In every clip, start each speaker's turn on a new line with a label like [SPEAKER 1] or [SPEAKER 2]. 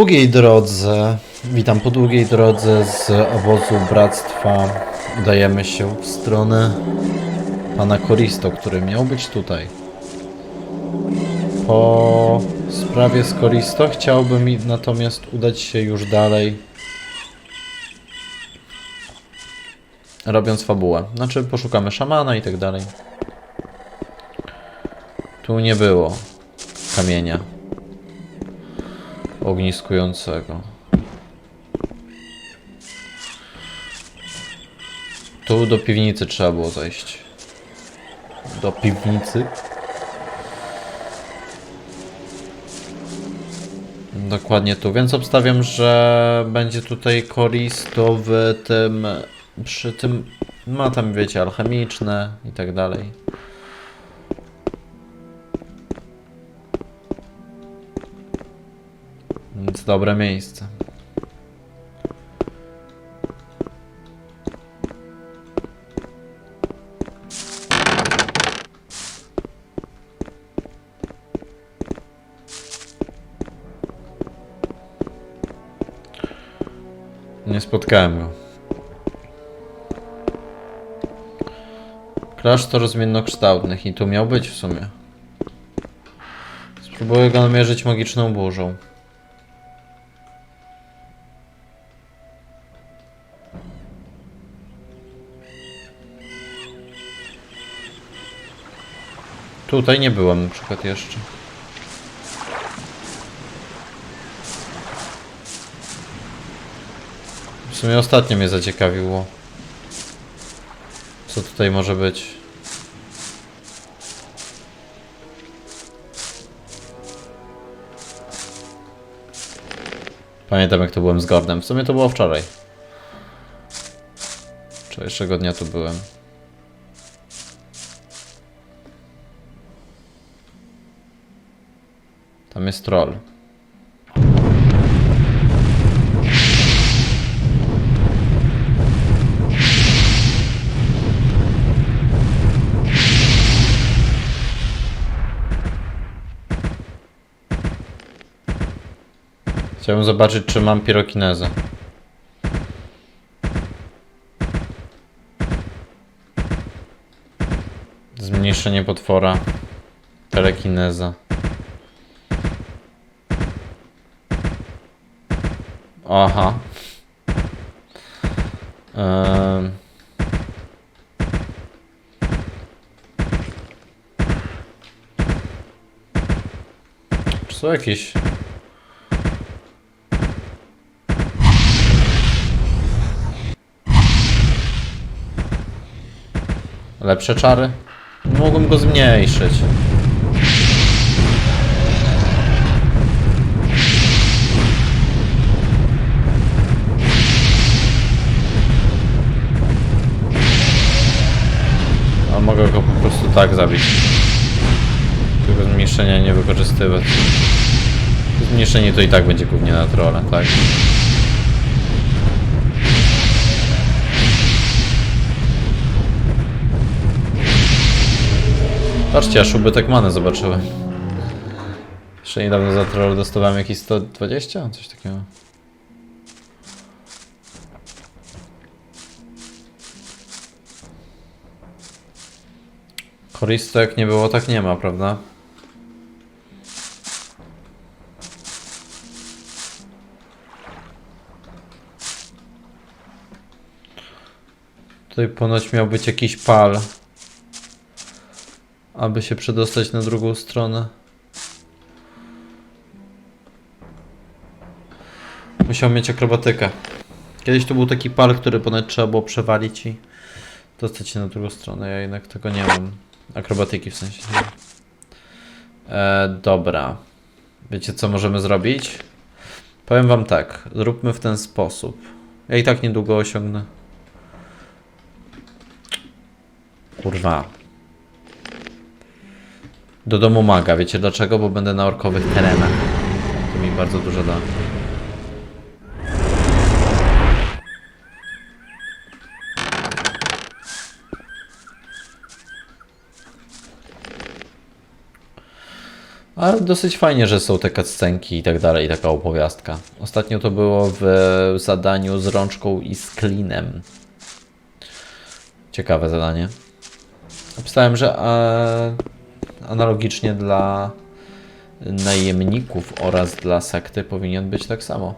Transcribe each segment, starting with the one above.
[SPEAKER 1] długiej drodze, witam po długiej drodze z obozu Bractwa. Udajemy się w stronę pana Koristo, który miał być tutaj. Po sprawie z Koristo chciałbym natomiast udać się już dalej, robiąc fabułę. Znaczy poszukamy szamana i tak dalej. Tu nie było kamienia ogniskującego. Tu do piwnicy trzeba było zejść. Do piwnicy. Dokładnie tu, więc obstawiam, że będzie tutaj koristo w tym, przy tym, ma tam wiecie, alchemiczne i tak dalej. Więc dobre miejsce. Nie spotkałem go. Klasztor zmiennokształtnych i tu miał być w sumie. Spróbuję go namierzyć magiczną burzą. Tutaj nie byłem na przykład jeszcze. W sumie ostatnio mnie zaciekawiło. Co tutaj może być? Pamiętam jak to byłem z Gordem. W sumie to było wczoraj. Wczorajszego dnia tu byłem. Tam jest troll. Chciałbym zobaczyć, czy mam pirokinezę. Zmniejszenie potwora. Telekineza. Aha. Ehm. Czy są jakieś... Lepsze czary? Mogłem go zmniejszyć. Tak zabić. Tego zmniejszenia nie wykorzystywać. Zmniejszenie to i tak będzie głównie na trole, tak? Patrzcie, aż ubytek many zobaczyłem. Jeszcze niedawno za troll dostawałem jakieś 120? Coś takiego. Koristek nie było, tak nie ma, prawda? Tutaj ponoć miał być jakiś pal. Aby się przedostać na drugą stronę. Musiał mieć akrobatykę. Kiedyś to był taki pal, który ponoć trzeba było przewalić i dostać się na drugą stronę. Ja jednak tego nie mam. Akrobatyki w sensie. E, dobra. Wiecie co możemy zrobić? Powiem wam tak. Zróbmy w ten sposób. Ja i tak niedługo osiągnę. Kurwa. Do domu maga. Wiecie dlaczego? Bo będę na orkowych terenach. To mi bardzo dużo da. Ale dosyć fajnie, że są te cutscenki i tak dalej, taka opowiastka. Ostatnio to było w zadaniu z rączką i z klinem. Ciekawe zadanie. Obstałem, że e, analogicznie dla najemników oraz dla sekty powinien być tak samo.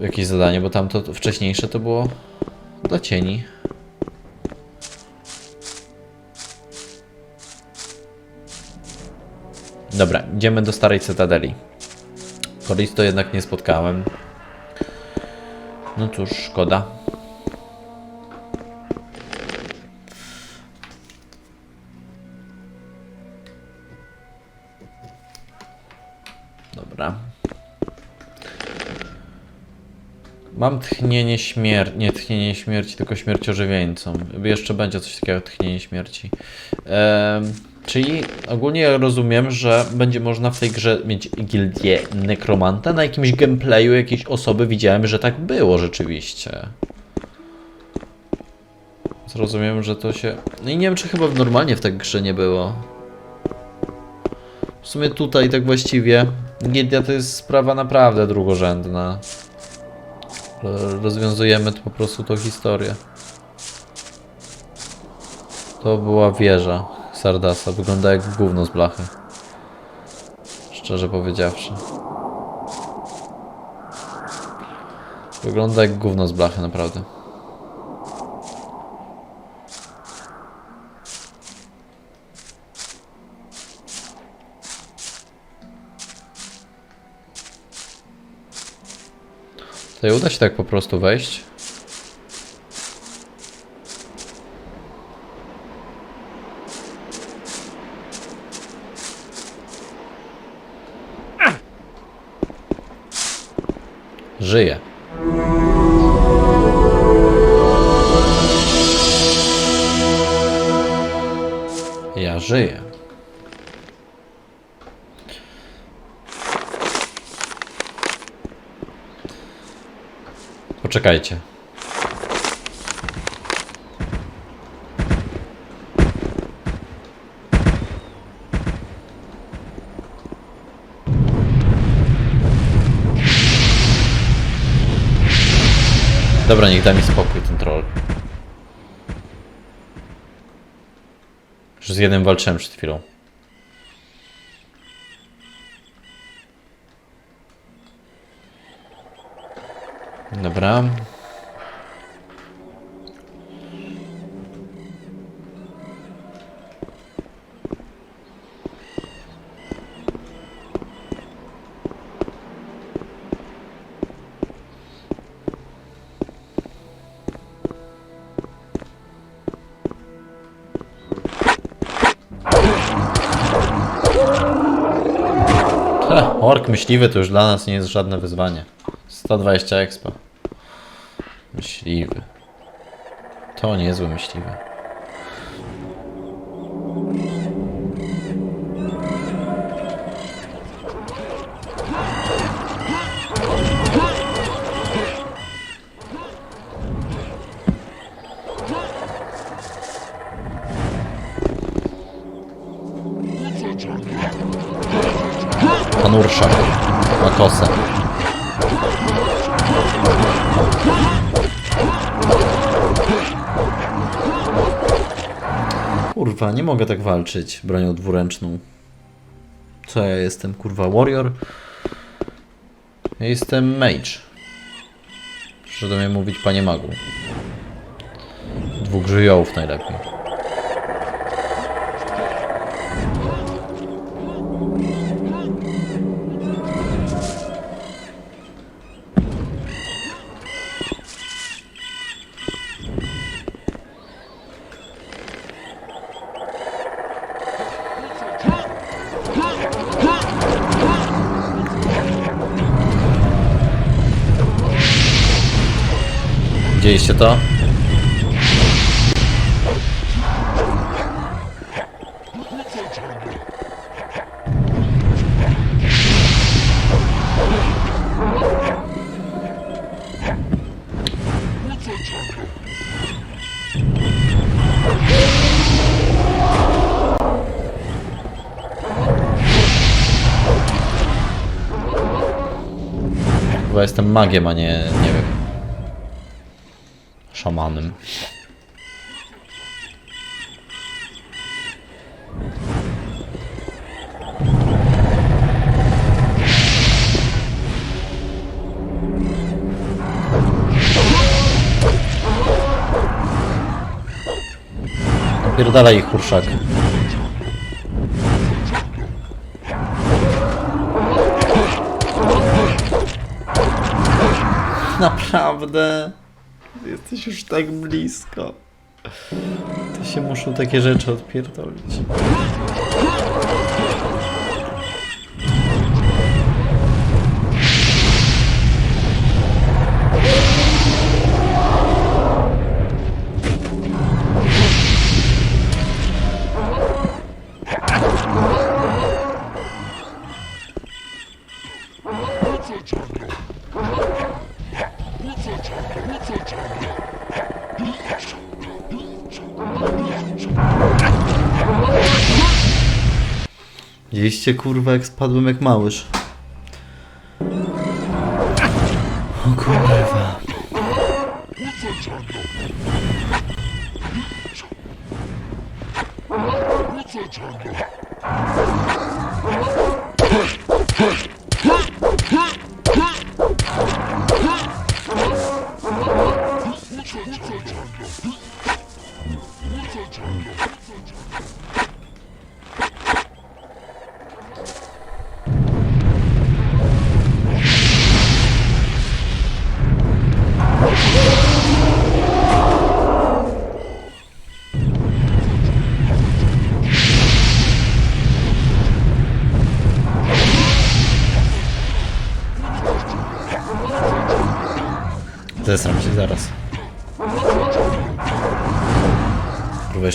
[SPEAKER 1] Jakieś zadanie, bo tamto wcześniejsze to było dla cieni. Dobra, idziemy do starej cytadeli. Koristo jednak nie spotkałem. No cóż, szkoda. Dobra. Mam tchnienie śmierci. Nie tchnienie śmierci, tylko śmierć ożywieńcą. Jeszcze będzie coś takiego tchnienie śmierci. Em, czyli ogólnie rozumiem, że będzie można w tej grze mieć gildię nekromanta. Na jakimś gameplayu jakiejś osoby widziałem, że tak było rzeczywiście. Zrozumiem, że to się. No i nie wiem, czy chyba normalnie w tej grze nie było. W sumie tutaj tak właściwie gildia to jest sprawa naprawdę drugorzędna. Ro- Rozwiązujemy po prostu tą historię. To była wieża Sardasa. Wygląda jak gówno z blachy. Szczerze powiedziawszy. Wygląda jak gówno z blachy, naprawdę. To uda się tak po prostu wejść? Żyje. Ja żyję. Poczekajcie. Dobra, niech da mi spokój ten troll. Już z jednym walczyłem przed chwilą. Dobra. Ork myśliwy to już dla nas nie jest żadne wyzwanie. 120 expa. Myśliwy. To niezły myśliwy. Pan Urszak ma kosę. Kurwa, nie mogę tak walczyć bronią dwuręczną. Co ja jestem, kurwa, warrior? Ja jestem mage. Proszę do mnie mówić, panie magu. Dwóch żywiołów najlepiej. Widzieliście to? Chyba jestem magiem, a nie, nie szamanem. Pierdalaj ich, kurszak. Naprawdę? Jesteś już tak blisko. To się muszą takie rzeczy odpierdolić. Widzieliście kurwa jak spadłem jak małyż. O kurwa. Zesram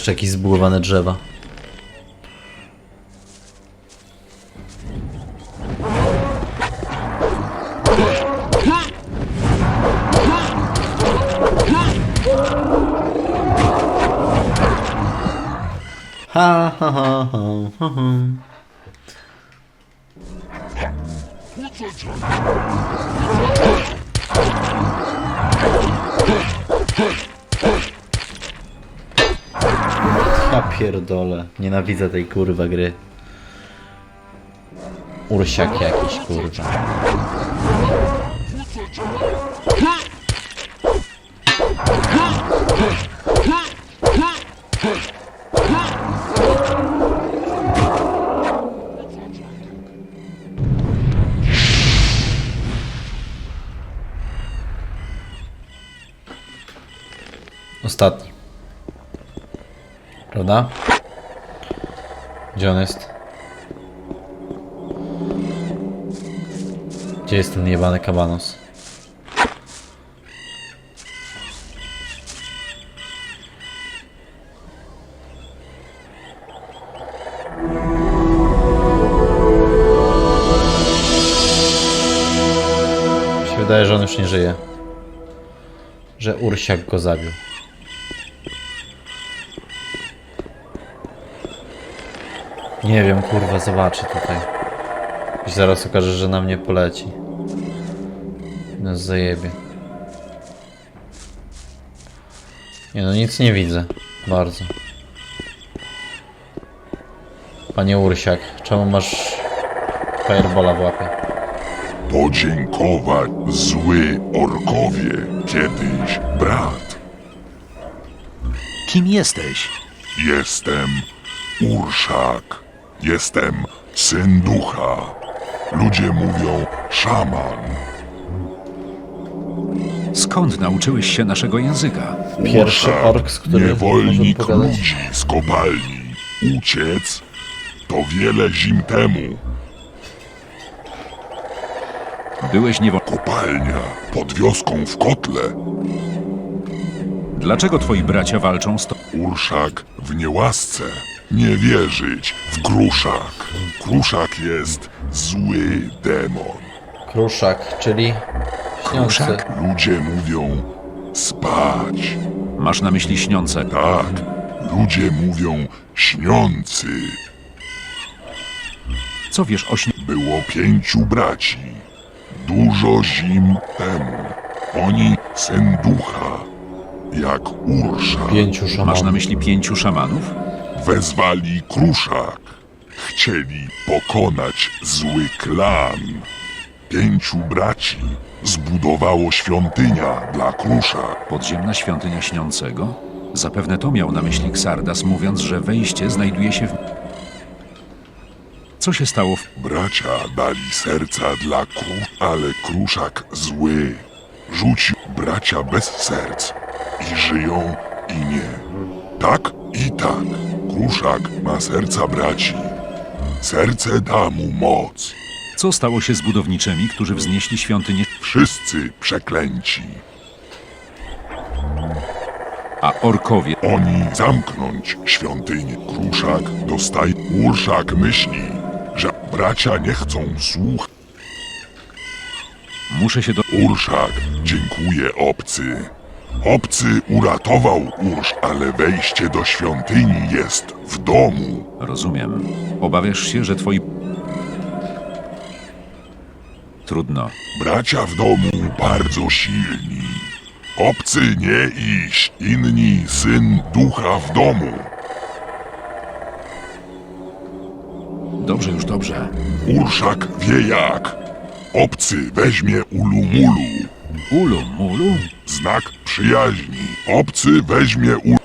[SPEAKER 1] jeszcze jakieś zbugowane drzewa. Ha ha ha ha ha ha. Pierdolę. Nienawidzę tej kurwa gry. Ursiak jakiś kurwa. Ostatni. Prawda? Gdzie on jest? Gdzie jest ten jebany kabanos? Mi się wydaje, że on już nie żyje. Że Ursiak go zabił. Nie wiem, kurwa, zobaczę tutaj. I zaraz okaże, że na mnie poleci. Nas zajebie. Nie no, nic nie widzę. Bardzo. Panie Ursiak, czemu masz firebola w łapie?
[SPEAKER 2] Podziękować zły orkowie kiedyś brat.
[SPEAKER 3] Kim jesteś?
[SPEAKER 2] Jestem Urszak. Jestem syn ducha. Ludzie mówią szaman.
[SPEAKER 3] Skąd nauczyłeś się naszego języka?
[SPEAKER 1] Pierwszy ork, z którym
[SPEAKER 2] niewolnik
[SPEAKER 1] pogadać.
[SPEAKER 2] ludzi z kopalni. Uciec to wiele zim temu.
[SPEAKER 3] Byłeś niewolnikiem.
[SPEAKER 2] Kopalnia pod wioską w kotle.
[SPEAKER 3] Dlaczego twoi bracia walczą z to?
[SPEAKER 2] Urszak w niełasce. Nie wierzyć w kruszak. Kruszak jest zły demon.
[SPEAKER 1] Kruszak, czyli śniący.
[SPEAKER 3] Kruszak?
[SPEAKER 2] Ludzie mówią spać.
[SPEAKER 3] Masz na myśli śniące.
[SPEAKER 2] Tak, ludzie mówią śniący.
[SPEAKER 3] Co wiesz o śnie...
[SPEAKER 2] Było pięciu braci. Dużo zim temu oni, syn ducha, jak Ursza,
[SPEAKER 1] Pięciu
[SPEAKER 3] Masz na
[SPEAKER 1] szamanów.
[SPEAKER 3] myśli pięciu szamanów?
[SPEAKER 2] Wezwali Kruszak. Chcieli pokonać zły klan. Pięciu braci zbudowało świątynia dla Kruszak.
[SPEAKER 3] Podziemna świątynia śniącego? Zapewne to miał na myśli Xardas, mówiąc, że wejście znajduje się w... Co się stało w...
[SPEAKER 2] Bracia dali serca dla Kru, ale Kruszak zły. Rzucił bracia bez serc i żyją i nie. Tak i tak. Kruszak ma serca braci. Serce da mu moc.
[SPEAKER 3] Co stało się z budowniczymi, którzy wznieśli świątynię,
[SPEAKER 2] Wszyscy przeklęci.
[SPEAKER 3] a orkowie...
[SPEAKER 2] Oni zamknąć świątynię. Kruszak dostaje. Urszak myśli, że bracia nie chcą słuchać.
[SPEAKER 3] Muszę się do...
[SPEAKER 2] Urszak dziękuję obcy. Obcy uratował Ursz, ale wejście do świątyni jest w domu.
[SPEAKER 3] Rozumiem. Obawiasz się, że twoi... Trudno.
[SPEAKER 2] Bracia w domu bardzo silni. Obcy nie iść, inni syn ducha w domu.
[SPEAKER 3] Dobrze, już dobrze.
[SPEAKER 2] Urszak wie jak. Obcy weźmie ulumulu.
[SPEAKER 3] Ulu, mulu?
[SPEAKER 2] Znak przyjaźni. Obcy weźmie u...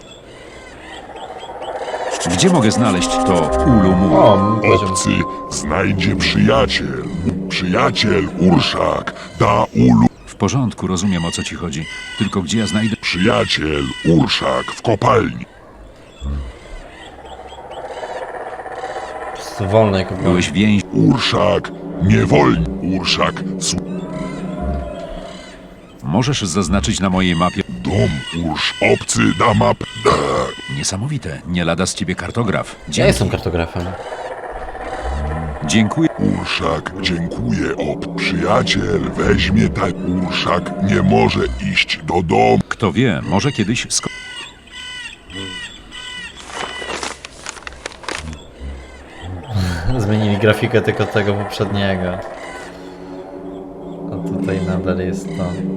[SPEAKER 3] Gdzie mogę znaleźć to ulu, mulu?
[SPEAKER 1] O, poziom.
[SPEAKER 2] Obcy znajdzie przyjaciel. Przyjaciel Urszak da ulu...
[SPEAKER 3] W porządku, rozumiem o co ci chodzi. Tylko gdzie ja znajdę...
[SPEAKER 2] Przyjaciel Urszak w kopalni.
[SPEAKER 1] Z wolnej kopalni.
[SPEAKER 3] Byłeś więź...
[SPEAKER 2] Urszak niewolnik. Urszak.
[SPEAKER 3] Możesz zaznaczyć na mojej mapie...
[SPEAKER 2] Dom Ursz. Obcy da map...
[SPEAKER 3] Niesamowite. Nie lada z ciebie kartograf. Dzięki.
[SPEAKER 1] Ja jestem kartografem.
[SPEAKER 3] Dziękuję.
[SPEAKER 2] Urszak dziękuję ob. Przyjaciel weźmie tak. Urszak nie może iść do domu.
[SPEAKER 3] Kto wie, może kiedyś... Sko...
[SPEAKER 1] Zmienili grafikę tylko tego poprzedniego. A tutaj nadal jest to.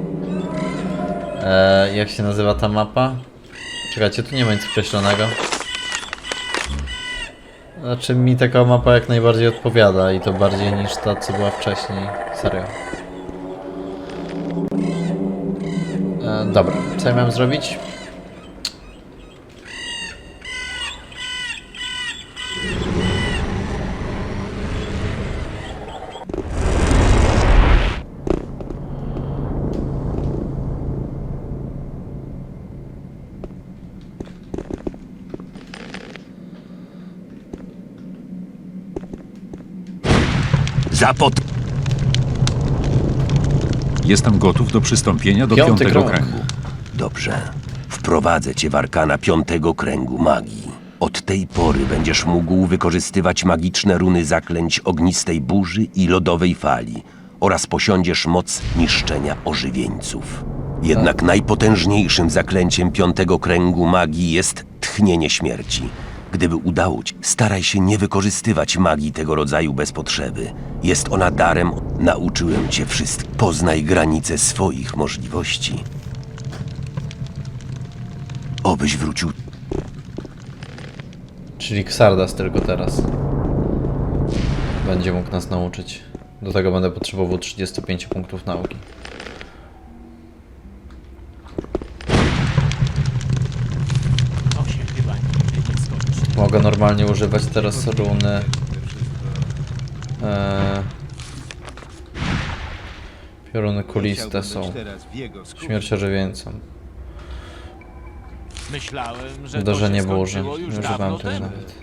[SPEAKER 1] E, jak się nazywa ta mapa? Czekajcie, tu nie ma nic określonego. Znaczy mi taka mapa jak najbardziej odpowiada i to bardziej niż ta co była wcześniej. Serio. E, dobra, co ja miałem zrobić?
[SPEAKER 4] Zapot...
[SPEAKER 3] Jestem gotów do przystąpienia do
[SPEAKER 1] Piąty
[SPEAKER 3] piątego
[SPEAKER 1] krąg.
[SPEAKER 3] kręgu.
[SPEAKER 4] Dobrze. Wprowadzę cię w arkana piątego kręgu magii. Od tej pory będziesz mógł wykorzystywać magiczne runy zaklęć ognistej burzy i lodowej fali oraz posiądziesz moc niszczenia ożywieńców. Jednak najpotężniejszym zaklęciem piątego kręgu magii jest tchnienie śmierci. Gdyby udało ci, staraj się nie wykorzystywać magii tego rodzaju bez potrzeby. Jest ona darem, nauczyłem cię wszystkich. Poznaj granice swoich możliwości. Obyś wrócił
[SPEAKER 1] Czyli Xardas tylko teraz. Będzie mógł nas nauczyć. Do tego będę potrzebował 35 punktów nauki. Mogę normalnie używać teraz runy. Eee, pioruny kuliste są. Śmierciorzewięcą.
[SPEAKER 5] Myślałem, że
[SPEAKER 1] Uderzenie
[SPEAKER 5] skończyło
[SPEAKER 1] Nie używałem tego nawet.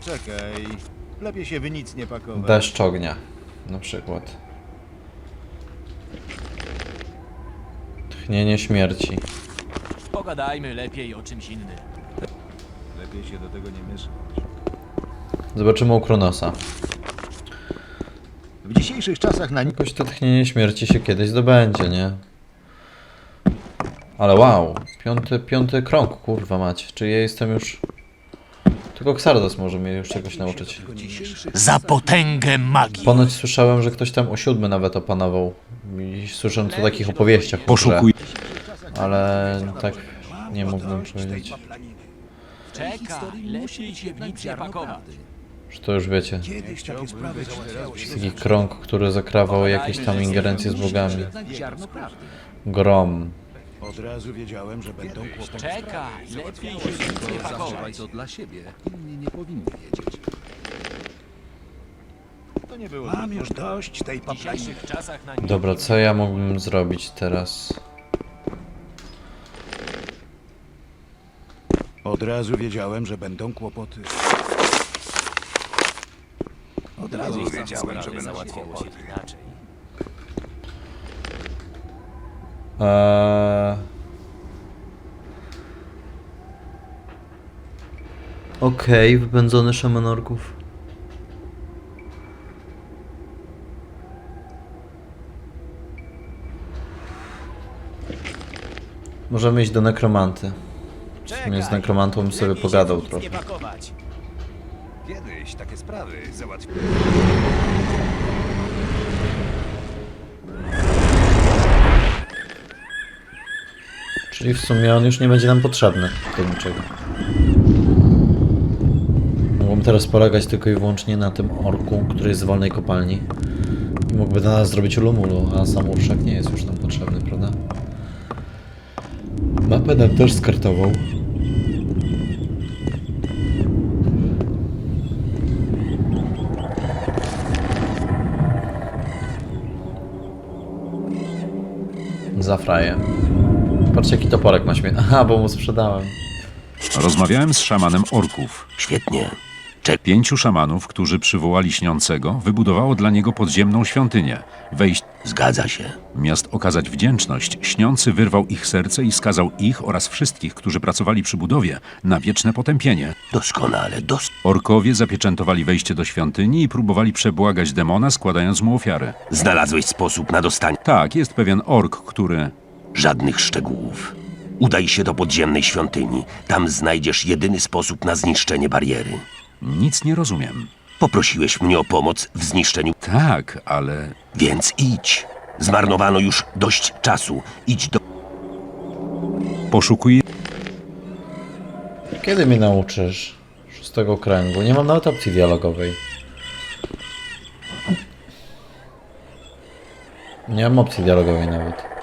[SPEAKER 6] Czekaj, lepiej się by nic nie pakować.
[SPEAKER 1] Deszcz ognia. Na przykład. Tchnienie śmierci.
[SPEAKER 5] Pogadajmy lepiej o czymś innym.
[SPEAKER 6] Lepiej się do tego nie mieszać.
[SPEAKER 1] Zobaczymy u Kronosa.
[SPEAKER 6] W dzisiejszych czasach na
[SPEAKER 1] Jakoś to tchnienie śmierci się kiedyś zdobędzie, nie? Ale wow, piąty, piąty krąg, kurwa macie. Czy ja jestem już Tylko Xardas może mnie już czegoś nauczyć.
[SPEAKER 7] Za potęgę magii!
[SPEAKER 1] Ponoć słyszałem, że ktoś tam o siódmy nawet opanował. I słyszałem to o takich opowieściach.
[SPEAKER 3] Poszukuj.
[SPEAKER 1] Ale tak nie mógłbym powiedzieć.
[SPEAKER 5] Czekaj, lepiej się w nic nie pakować.
[SPEAKER 1] Że to już wiecie. Taki krąg, który zakrawał jakieś tam ingerencje z bogami. Grom.
[SPEAKER 6] Od razu wiedziałem, że będą kłopoty.
[SPEAKER 5] Czekaj, lepiej się w nic nie pakować.
[SPEAKER 6] To nie było
[SPEAKER 7] Mam już dość tej
[SPEAKER 5] W
[SPEAKER 7] paplani.
[SPEAKER 5] dzisiejszych czasach na nic
[SPEAKER 1] Dobra, co ja mógłbym zrobić teraz?
[SPEAKER 6] Od razu wiedziałem, że będą kłopoty.
[SPEAKER 7] Od razu wiedziałem, że będą
[SPEAKER 5] inaczej.
[SPEAKER 1] Eee... Okej, wypędzony szaman orków. Możemy iść do nekromanty. W sumie z nekromantą bym sobie pogadał trochę.
[SPEAKER 7] Kiedyś takie sprawy załatwił.
[SPEAKER 1] Czyli w sumie on już nie będzie nam potrzebny do niczego. Mógłbym teraz polegać tylko i wyłącznie na tym orku, który jest z wolnej kopalni. I mógłby dla nas zrobić ulumulu, a sam urszak nie jest już nam potrzebny, prawda? Mapę nam też skartował. Za fraję. Patrzcie jaki toporek ma śmie... Aha, bo mu sprzedałem.
[SPEAKER 3] Rozmawiałem z szamanem orków.
[SPEAKER 4] Świetnie.
[SPEAKER 3] Pięciu szamanów, którzy przywołali śniącego, wybudowało dla niego podziemną świątynię. Wejść
[SPEAKER 4] Zgadza się.
[SPEAKER 3] Miast okazać wdzięczność, śniący wyrwał ich serce i skazał ich oraz wszystkich, którzy pracowali przy budowie, na wieczne potępienie.
[SPEAKER 4] Doskonale, dos...
[SPEAKER 3] Orkowie zapieczętowali wejście do świątyni i próbowali przebłagać demona, składając mu ofiary.
[SPEAKER 4] Znalazłeś sposób na dostanie
[SPEAKER 3] Tak, jest pewien ork, który...
[SPEAKER 4] żadnych szczegółów. Udaj się do podziemnej świątyni. Tam znajdziesz jedyny sposób na zniszczenie bariery.
[SPEAKER 3] Nic nie rozumiem.
[SPEAKER 4] Poprosiłeś mnie o pomoc w zniszczeniu,
[SPEAKER 3] Tak, ale...
[SPEAKER 4] więc idź. Zmarnowano już dość czasu. Idź do...
[SPEAKER 3] Poszukuję...
[SPEAKER 1] Kiedy mnie nauczysz? Szóstego kręgu. Nie mam nawet opcji dialogowej. Nie mam opcji dialogowej nawet.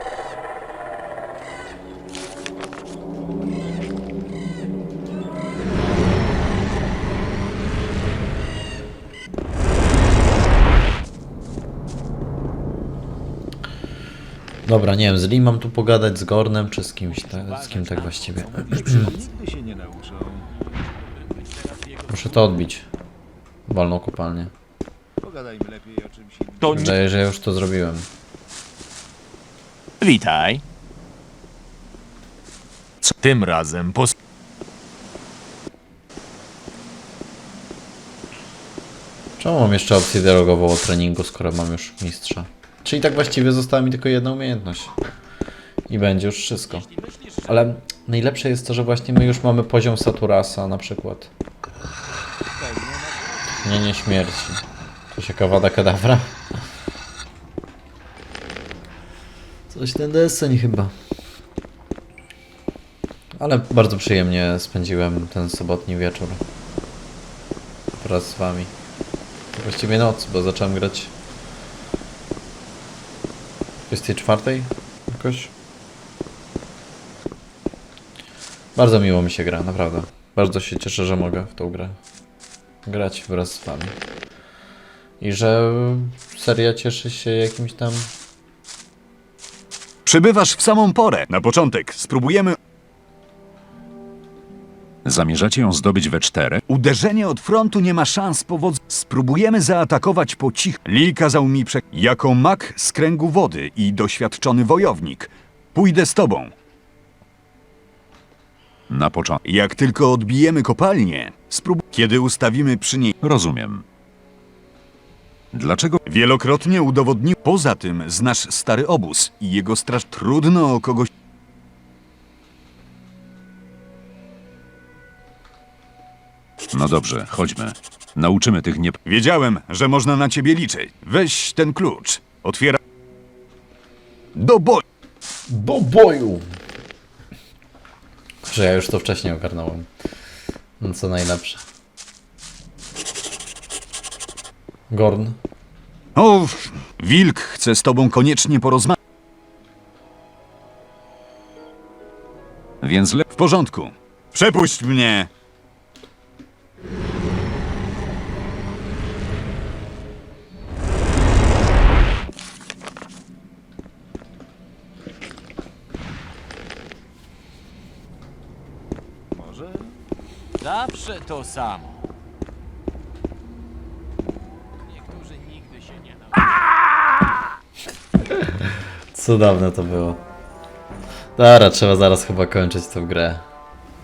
[SPEAKER 1] Dobra, nie wiem, z Lim mam tu pogadać, z Gornem, czy z kimś, tak, z kim tak właściwie.
[SPEAKER 6] Nigdy się nie nauczą.
[SPEAKER 1] Muszę to odbić. Wolną kopalnię.
[SPEAKER 6] Pogadajmy lepiej o czymś innym.
[SPEAKER 5] To
[SPEAKER 1] Wydaje, że ja już to zrobiłem.
[SPEAKER 7] Witaj. Co tym razem pos...
[SPEAKER 1] Czemu mam jeszcze opcję dialogową o treningu, skoro mam już mistrza? Czyli tak właściwie została mi tylko jedna umiejętność. I będzie już wszystko. Ale najlepsze jest to, że właśnie my już mamy poziom Saturasa na przykład. Nie, nie śmierci. To się kawada kadawra. Coś ten deseń chyba. Ale bardzo przyjemnie spędziłem ten sobotni wieczór. Wraz z wami. Właściwie noc, bo zacząłem grać 24 jakoś. Bardzo miło mi się gra, naprawdę. Bardzo się cieszę, że mogę w tą grę grać wraz z wami. I że seria cieszy się jakimś tam
[SPEAKER 8] Przybywasz w samą porę. Na początek spróbujemy
[SPEAKER 3] Zamierzacie ją zdobyć we czterech?
[SPEAKER 8] Uderzenie od frontu nie ma szans powodzenia. Spróbujemy zaatakować po cichu. Lee kazał mi prze... Jako mak z kręgu wody i doświadczony wojownik. Pójdę z tobą.
[SPEAKER 3] Na początku.
[SPEAKER 8] Jak tylko odbijemy kopalnię, sprób... Kiedy ustawimy przy niej...
[SPEAKER 3] Rozumiem. Dlaczego
[SPEAKER 8] Wielokrotnie udowodnił... Poza tym znasz stary obóz i jego straż... Trudno o kogoś...
[SPEAKER 3] No dobrze, chodźmy. Nauczymy tych nie...
[SPEAKER 8] Wiedziałem, że można na ciebie liczyć. Weź ten klucz. Otwiera... Do boju!
[SPEAKER 1] Do boju! Że ja już to wcześniej ogarnąłem. No co najlepsze. Gorn.
[SPEAKER 8] O, wilk chce z tobą koniecznie porozmawiać.
[SPEAKER 3] Więc le...
[SPEAKER 8] W porządku. Przepuść mnie!
[SPEAKER 5] To samo. Niektórzy nigdy się nie nauczą.
[SPEAKER 1] Cudowne to było. Dobra, trzeba zaraz chyba kończyć tę grę.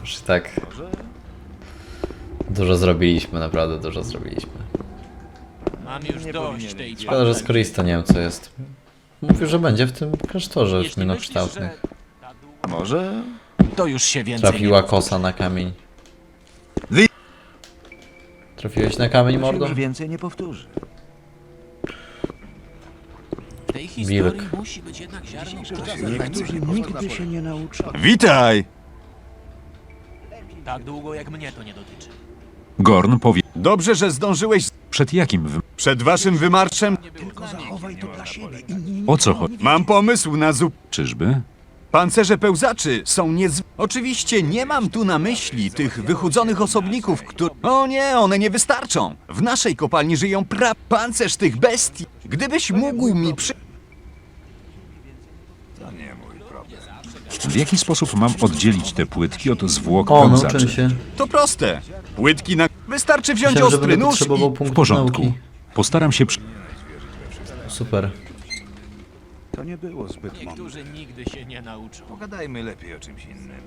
[SPEAKER 1] Już i tak
[SPEAKER 6] Może?
[SPEAKER 1] dużo zrobiliśmy, naprawdę dużo zrobiliśmy.
[SPEAKER 5] Mam już dość tej
[SPEAKER 1] Szkoda, że Skoristo nie wiem co jest. Mówił, że będzie w tym klasztorze
[SPEAKER 5] Jeśli myślisz, że
[SPEAKER 6] Może?
[SPEAKER 5] To już się więcej
[SPEAKER 1] Trafiła kosa na kamień. Trafiłeś na kamień, mordo?
[SPEAKER 6] Już więcej nie powtórzy.
[SPEAKER 5] W tej historii
[SPEAKER 1] Wilk.
[SPEAKER 5] musi być jednak ziarno
[SPEAKER 6] Niektórzy nigdy się nie nauczą.
[SPEAKER 8] Witaj!
[SPEAKER 5] Tak długo jak mnie to nie dotyczy.
[SPEAKER 3] Gorn powie...
[SPEAKER 8] Dobrze, że zdążyłeś z-
[SPEAKER 3] Przed jakim wy...
[SPEAKER 8] przed waszym wymarszem.
[SPEAKER 6] Tylko zachowaj to dla siebie. Inni
[SPEAKER 3] O co chodzi?
[SPEAKER 8] Mam pomysł na zup.
[SPEAKER 3] Czyżby?
[SPEAKER 8] Pancerze pełzaczy są niezw... Oczywiście nie mam tu na myśli tych wychudzonych osobników, które... O nie, one nie wystarczą. W naszej kopalni żyją pra... Pancerz tych bestii. Gdybyś mógł mi przy...
[SPEAKER 3] W jaki sposób mam oddzielić te płytki od zwłok
[SPEAKER 1] O,
[SPEAKER 3] pełzaczy?
[SPEAKER 1] się.
[SPEAKER 8] To proste. Płytki na... Wystarczy wziąć
[SPEAKER 1] Myślałem, że
[SPEAKER 8] ostry
[SPEAKER 1] będę
[SPEAKER 8] nóż
[SPEAKER 1] potrzebował
[SPEAKER 8] i...
[SPEAKER 3] W porządku.
[SPEAKER 1] nauki.
[SPEAKER 3] Postaram się przy...
[SPEAKER 1] Super.
[SPEAKER 6] To nie było zbyt mądre.
[SPEAKER 5] Niektórzy nigdy się nie nauczą.
[SPEAKER 7] Pogadajmy lepiej o czymś innym.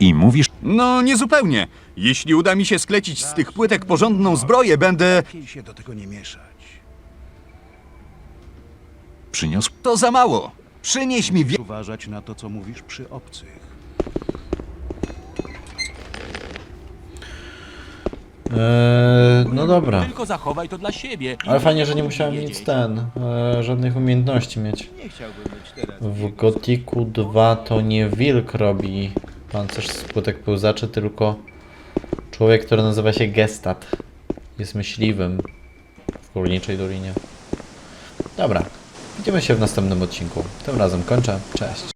[SPEAKER 3] I mówisz...
[SPEAKER 8] No, niezupełnie. Jeśli uda mi się sklecić z tych płytek porządną zbroję, będę...
[SPEAKER 6] Lepiej się do tego nie mieszać.
[SPEAKER 3] Przyniosł...
[SPEAKER 8] To za mało. Przynieś mi wie...
[SPEAKER 6] Uważać na to, co mówisz przy obcych.
[SPEAKER 1] Eee, no dobra.
[SPEAKER 5] Tylko zachowaj to dla siebie.
[SPEAKER 1] Ale fajnie, że nie musiałem nic ten, e, żadnych umiejętności mieć.
[SPEAKER 6] Nie chciałbym być teraz.
[SPEAKER 1] W Gotiku 2 to nie wilk robi pancerz z płytek pełzaczy, tylko człowiek, który nazywa się Gestat. Jest myśliwym w Górniczej Dolinie. Dobra, widzimy się w następnym odcinku. Tym razem kończę. Cześć.